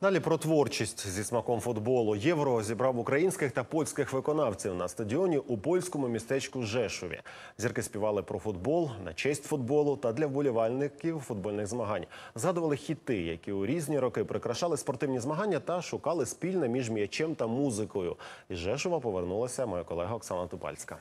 Далі про творчість зі смаком футболу. Євро зібрав українських та польських виконавців на стадіоні у польському містечку Жешові. Зірки співали про футбол на честь футболу та для вболівальників футбольних змагань. Згадували хіти, які у різні роки прикрашали спортивні змагання та шукали спільне між м'ячем та музикою. Із Жешова повернулася моя колега Оксана Тупальська.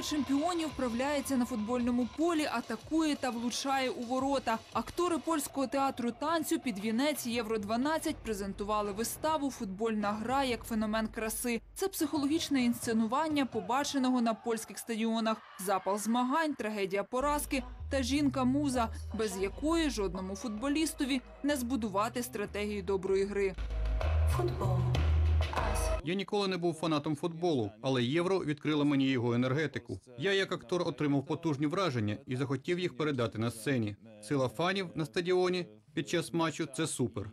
Команда чемпіонів вправляється на футбольному полі, атакує та влучає у ворота. Актори польського театру танцю під вінець Євро 12 презентували виставу Футбольна гра як феномен краси. Це психологічне інсценування, побаченого на польських стадіонах. Запал змагань, трагедія поразки та жінка-муза, без якої жодному футболістові не збудувати стратегію доброї гри. Я ніколи не був фанатом футболу, але євро відкрило мені його енергетику. Я як актор отримав потужні враження і захотів їх передати на сцені. Сила фанів на стадіоні під час матчу це супер.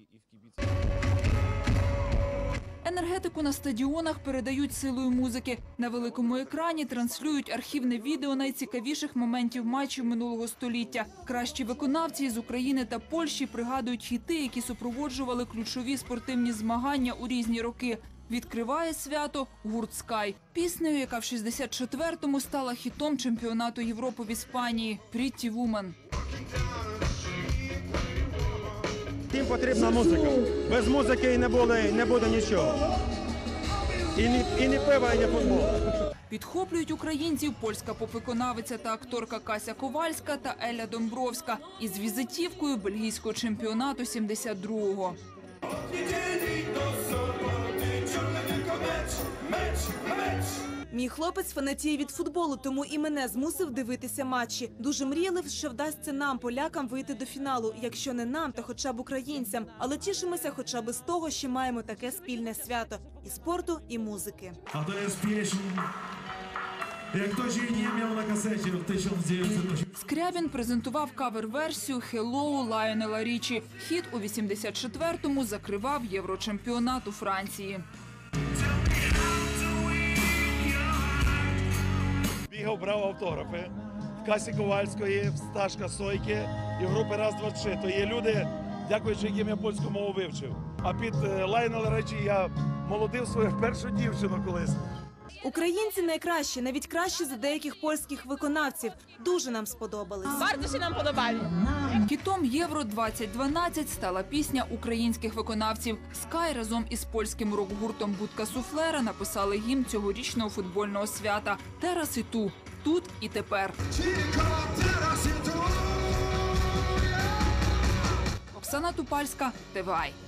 Енергетику на стадіонах передають силою музики. На великому екрані транслюють архівне відео найцікавіших моментів матчів минулого століття. Кращі виконавці з України та Польщі пригадують хіти, які супроводжували ключові спортивні змагання у різні роки. Відкриває свято гурт Скай піснею, яка в 64-му стала хітом чемпіонату Європи в Іспанії «Pretty Woman». Їм потрібна музика. Без музики і не буде, не буде нічого. І ні, і ні пива, і ні футбол. Підхоплюють українців польська попвиконавиця та акторка Кася Ковальська та Еля Домбровська із візитівкою бельгійського чемпіонату 72-го. Мій хлопець фанатіє від футболу, тому і мене змусив дивитися матчі. Дуже мріяли, що вдасться нам, полякам, вийти до фіналу. Якщо не нам, то хоча б українцям. Але тішимося хоча б з того, що маємо таке спільне свято і спорту, і музики. A to jest pieśń, jak ktoś jej nie miał na kasecie w 1980. Скрябін презентував кавер-версію «Hello» Лайонела Річі. Хіт у 84-му закривав єврочемпіонат у Франції. Бігав, брав автографи в Касі Ковальської, в Сташка Сойки і в групи раз два три. То є люди, дякуючи яким я польську мову вивчив. А під е, Лайнел речі я молодив свою першу дівчину колись. Українці найкращі, навіть краще за деяких польських виконавців. Дуже нам сподобались. Bardzo się nam podobali. Хітом Євро 2012 стала пісня українських виконавців. Скай разом із польським рок-гуртом Будка Суфлера написали гімн цьогорічного футбольного свята. Терас і ту тут і тепер. Оксана Тупальська, ТВАЙ.